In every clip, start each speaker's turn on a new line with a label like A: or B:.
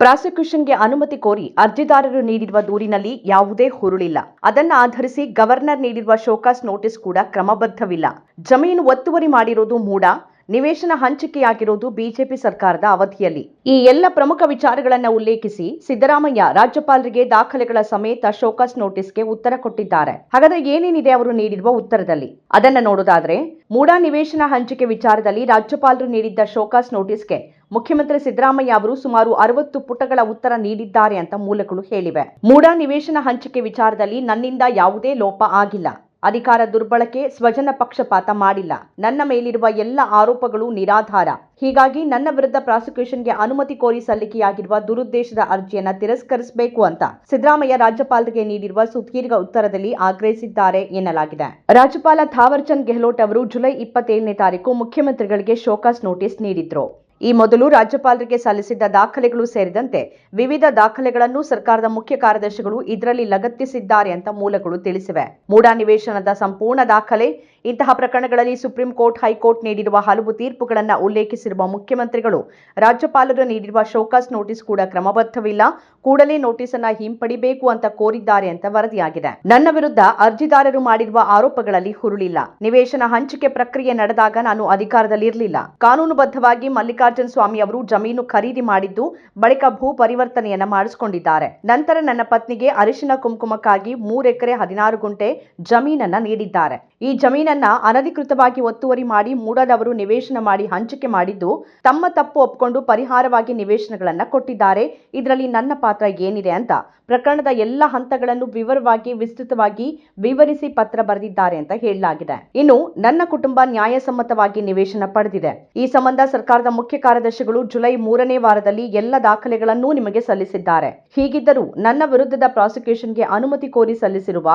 A: ಪ್ರಾಸಿಕ್ಯೂಷನ್ಗೆ ಅನುಮತಿ ಕೋರಿ ಅರ್ಜಿದಾರರು ನೀಡಿರುವ ದೂರಿನಲ್ಲಿ ಯಾವುದೇ ಹುರುಳಿಲ್ಲ. ಅದನ್ನ ಆಧರಿಸಿ ಗವರ್ನರ್ ನೀಡಿರುವ ಶೋಕಾಸ್ ನೋಟಿಸ್ ಕೂಡ ಕ್ರಮಬದ್ಧವಿಲ್ಲ. ಜಮೀನು ಒತ್ತುವರಿ ಮಾಡಿರೋದು ಮೂಡ. ನಿವೇಶನ ಹಂಚಿಕೆಯಾಗಿರುವುದು ಬಿಜೆಪಿ ಸರ್ಕಾರದ ಅವಧಿಯಲ್ಲಿ. ಈ ಎಲ್ಲ ಪ್ರಮುಖ ವಿಚಾರಗಳನ್ನು ಉಲ್ಲೇಖಿಸಿ ಸಿದ್ದರಾಮಯ್ಯ ರಾಜ್ಯಪಾಲರಿಗೆ ದಾಖಲೆಗಳ ಸಮೇತ ಶೋಕಾಸ್ ನೋಟಿಸ್ಗೆ ಉತ್ತರ ಕೊಟ್ಟಿದ್ದಾರೆ. ಹಾಗಾದ್ರೆ ಏನೇನಿದೆ ಅವರು ನೀಡಿರುವ ಉತ್ತರದಲ್ಲಿ? ಅದನ್ನ ನೋಡೋದಾದ್ರೆ, ಮೂಡಾ ನಿವೇಶನ ಹಂಚಿಕೆ ವಿಚಾರದಲ್ಲಿ ರಾಜ್ಯಪಾಲರು ನೀಡಿದ್ದ ಶೋಕಾಸ್ ನೋಟಿಸ್ಗೆ ಮುಖ್ಯಮಂತ್ರಿ ಸಿದ್ದರಾಮಯ್ಯ ಅವರು ಸುಮಾರು ಅರವತ್ತು ಪುಟಗಳ ಉತ್ತರ ನೀಡಿದ್ದಾರೆ ಅಂತ ಮೂಲಗಳು ಹೇಳಿವೆ. ಮೂಡಾ ನಿವೇಶನ ಹಂಚಿಕೆ ವಿಚಾರದಲ್ಲಿ ನನ್ನಿಂದ ಯಾವುದೇ ಲೋಪ ಆಗಿಲ್ಲ. ಅಧಿಕಾರ ದುರ್ಬಳಕೆ ಸ್ವಜನ ಪಕ್ಷಪಾತ ಮಾಡಿಲ್ಲ. ನನ್ನ ಮೇಲಿರುವ ಎಲ್ಲ ಆರೋಪಗಳು ನಿರಾಧಾರ. ಹೀಗಾಗಿ ನನ್ನ ವಿರುದ್ಧ ಪ್ರಾಸಿಕ್ಯೂಷನ್ಗೆ ಅನುಮತಿ ಕೋರಿ ಸಲ್ಲಿಕೆಯಾಗಿರುವ ದುರುದ್ದೇಶದ ಅರ್ಜಿಯನ್ನ ತಿರಸ್ಕರಿಸಬೇಕು ಅಂತ ಸಿದ್ದರಾಮಯ್ಯ ರಾಜ್ಯಪಾಲರಿಗೆ ನೀಡಿರುವ ಸುದೀರ್ಘ ಉತ್ತರದಲ್ಲಿ ಆಗ್ರಹಿಸಿದ್ದಾರೆ ಎನ್ನಲಾಗಿದೆ. ರಾಜ್ಯಪಾಲ ಥಾವರ್ಚಂದ್ ಗೆಹ್ಲೋಟ್ ಅವರು ಜುಲೈ ಇಪ್ಪತ್ತೇಳನೇ ತಾರೀಕು ಮುಖ್ಯಮಂತ್ರಿಗಳಿಗೆ ಶೋಕಾಸ್ ನೋಟಿಸ್ ನೀಡಿದ್ರು. ಈ ಮೊದಲು ರಾಜ್ಯಪಾಲರಿಗೆ ಸಲ್ಲಿಸಿದ್ದ ದಾಖಲೆಗಳು ಸೇರಿದಂತೆ ವಿವಿಧ ದಾಖಲೆಗಳನ್ನು ಸರ್ಕಾರದ ಮುಖ್ಯ ಕಾರ್ಯದರ್ಶಿಗಳು ಇದರಲ್ಲಿ ಲಗತ್ತಿಸಿದ್ದಾರೆ ಅಂತ ಮೂಲಗಳು ತಿಳಿಸಿವೆ. ಮೂಡಾ ನಿವೇಶನದ ಸಂಪೂರ್ಣ ದಾಖಲೆ, ಇಂತಹ ಪ್ರಕರಣಗಳಲ್ಲಿ ಸುಪ್ರೀಂ ಕೋರ್ಟ್, ಹೈಕೋರ್ಟ್ ನೀಡಿರುವ ಹಲವು ತೀರ್ಪುಗಳನ್ನು ಉಲ್ಲೇಖಿಸಿರುವ ಮುಖ್ಯಮಂತ್ರಿಗಳು, ರಾಜ್ಯಪಾಲರು ನೀಡಿರುವ ಶೋಕಾಸ್ ನೋಟಿಸ್ ಕೂಡ ಕ್ರಮಬದ್ಧವಿಲ್ಲ, ಕೂಡಲೇ ನೋಟಿಸ್ ಅನ್ನ ಹಿಂಪಡಿಬೇಕು ಅಂತ ಕೋರಿದ್ದಾರೆ ಅಂತ ವರದಿಯಾಗಿದೆ. ನನ್ನ ವಿರುದ್ಧ ಅರ್ಜಿದಾರರು ಮಾಡಿರುವ ಆರೋಪಗಳಲ್ಲಿ ಹುರುಳಿಲ್ಲ. ನಿವೇಶನ ಹಂಚಿಕೆ ಪ್ರಕ್ರಿಯೆ ನಡೆದಾಗ ನಾನು ಅಧಿಕಾರದಲ್ಲಿರಲಿಲ್ಲ. ಕಾನೂನುಬದ್ಧವಾಗಿ ಮಲ್ಲಿಕಾರ್ಜುನ ಸ್ವಾಮಿ ಅವರು ಜಮೀನು ಖರೀದಿ ಮಾಡಿದ್ದು ಬಳಿಕ ಭೂ ಪರಿವರ್ತನೆಯನ್ನ ಮಾಡಿಸಿಕೊಂಡಿದ್ದಾರೆ. ನಂತರ ನನ್ನ ಪತ್ನಿಗೆ ಅರಿಶಿನ ಕುಂಕುಮಕ್ಕಾಗಿ ಮೂರು ಎಕರೆ ಹದಿನಾರು ಗುಂಟೆ ಜಮೀನನ್ನ ನೀಡಿದ್ದಾರೆ. ಈ ಜಮೀನನ್ನ ಅನಧಿಕೃತವಾಗಿ ಒತ್ತುವರಿ ಮಾಡಿ ಮೂಡದವರು ನಿವೇಶನ ಮಾಡಿ ಹಂಚಿಕೆ ಮಾಡಿದ್ದು ತಮ್ಮ ತಪ್ಪು ಒಪ್ಪಿಕೊಂಡು ಪರಿಹಾರವಾಗಿ ನಿವೇಶನಗಳನ್ನ ಕೊಟ್ಟಿದ್ದಾರೆ. ಇದರಲ್ಲಿ ನನ್ನ ಪಾತ್ರ ಏನಿದೆ ಅಂತ ಪ್ರಕರಣದ ಎಲ್ಲ ಹಂತಗಳನ್ನು ವಿವರವಾಗಿ ವಿಸ್ತೃತವಾಗಿ ವಿವರಿಸಿ ಪತ್ರ ಬರೆದಿದ್ದಾರೆ ಅಂತ ಹೇಳಲಾಗಿದೆ. ಇನ್ನು ನನ್ನ ಕುಟುಂಬ ನ್ಯಾಯಸಮ್ಮತವಾಗಿ ನಿವೇಶನ ಪಡೆದಿದೆ. ಈ ಸಂಬಂಧ ಸರ್ಕಾರದ ಮುಖ್ಯ ಕಾರ್ಯದರ್ಶಿಗಳು ಜುಲೈ ಮೂರನೇ ವಾರದಲ್ಲಿ ಎಲ್ಲ ದಾಖಲೆಗಳನ್ನೂ ನಿಮಗೆ ಸಲ್ಲಿಸಿದ್ದಾರೆ. ಹೀಗಿದ್ದರೂ ನನ್ನ ವಿರುದ್ಧದ ಪ್ರಾಸಿಕ್ಯೂಷನ್ಗೆ ಅನುಮತಿ ಕೋರಿ ಸಲ್ಲಿಸಿರುವ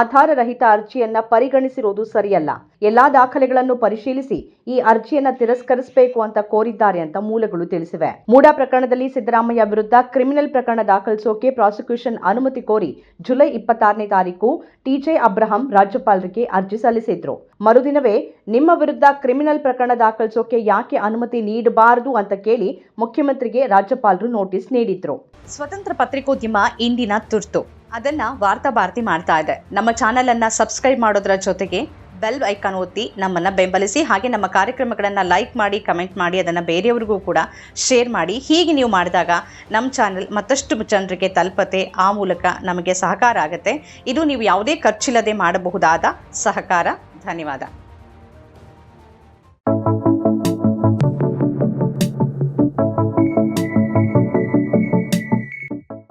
A: ಆಧಾರರಹಿತ ಅರ್ಜಿಯನ್ನ ಪರಿಗಣಿಸಿರುವುದು ಸರಿಯಲ್ಲ. ಎಲ್ಲಾ ದಾಖಲೆಗಳನ್ನು ಪರಿಶೀಲಿಸಿ ಈ ಅರ್ಜಿಯನ್ನ ತಿರಸ್ಕರಿಸಬೇಕು ಅಂತ ಕೋರಿದ್ದಾರೆ ಅಂತ ಮೂಲಗಳು ತಿಳಿಸಿವೆ. ಮೂಡಾ ಪ್ರಕರಣದಲ್ಲಿ ಸಿದ್ದರಾಮಯ್ಯ ವಿರುದ್ಧ ಕ್ರಿಮಿನಲ್ ಪ್ರಕರಣ ದಾಖಲಿಸೋಕೆ ಪ್ರಾಸಿಕ್ಯೂಷನ್ ಅನುಮತಿ ಕೋರಿ ಜುಲೈ ಇಪ್ಪತ್ತಾರನೇ ತಾರೀಕು ಟಿಜೆ ಅಬ್ರಹಂ ರಾಜ್ಯಪಾಲರಿಗೆ ಅರ್ಜಿ ಸಲ್ಲಿಸಿದ್ರು. ಮರುದಿನವೇ ನಿಮ್ಮ ವಿರುದ್ಧ ಕ್ರಿಮಿನಲ್ ಪ್ರಕರಣ ದಾಖಲಿಸೋಕೆ ಯಾಕೆ ಅನುಮತಿ ನೀಡಬಾರದು ಅಂತ ಕೇಳಿ ಮುಖ್ಯಮಂತ್ರಿಗೆ ರಾಜ್ಯಪಾಲರು ನೋಟಿಸ್ ನೀಡಿದ್ರು. ಸ್ವತಂತ್ರ ಪತ್ರಿಕೋದ್ಯಮ ಇಂದಿನ ತುರ್ತು. ಅದನ್ನ ವಾರ್ತಾ ಭಾರತಿ ಮಾಡ್ತಾ ಇದೆ. ನಮ್ಮ ಚಾನೆಲ್ ಅನ್ನ ಸಬ್ಸ್ಕ್ರೈಬ್ ಮಾಡೋದ್ರ ಜೊತೆಗೆ ಬೆಲ್ ಐಕಾನ್ ಒತ್ತಿ ನಮ್ಮನ್ನ ಬೆಂಬಲಿಸಿ ಹಾಗೆ ನಮ್ಮ ಕಾರ್ಯಕ್ರಮಗಳನ್ನು ಲೈಕ್ ಮಾಡಿ, ಕಮೆಂಟ್ ಮಾಡಿ, ಅದನ್ನು ಬೇರೆಯವ್ರಿಗೂ ಕೂಡ ಶೇರ್ ಮಾಡಿ. ಹೀಗೆ ನೀವು ಮಾಡಿದಾಗ ನಮ್ಮ ಚಾನೆಲ್ ಮತ್ತಷ್ಟು ಜನರಿಗೆ ತಲುಪತೆ, ಆ ಮೂಲಕ ನಮಗೆ ಸಹಕಾರ ಆಗುತ್ತೆ. ಇದು ನೀವು ಯಾವುದೇ ಖರ್ಚಿಲ್ಲದೆ ಮಾಡಬಹುದಾದ ಸಹಕಾರ. ధన్యవాదాలు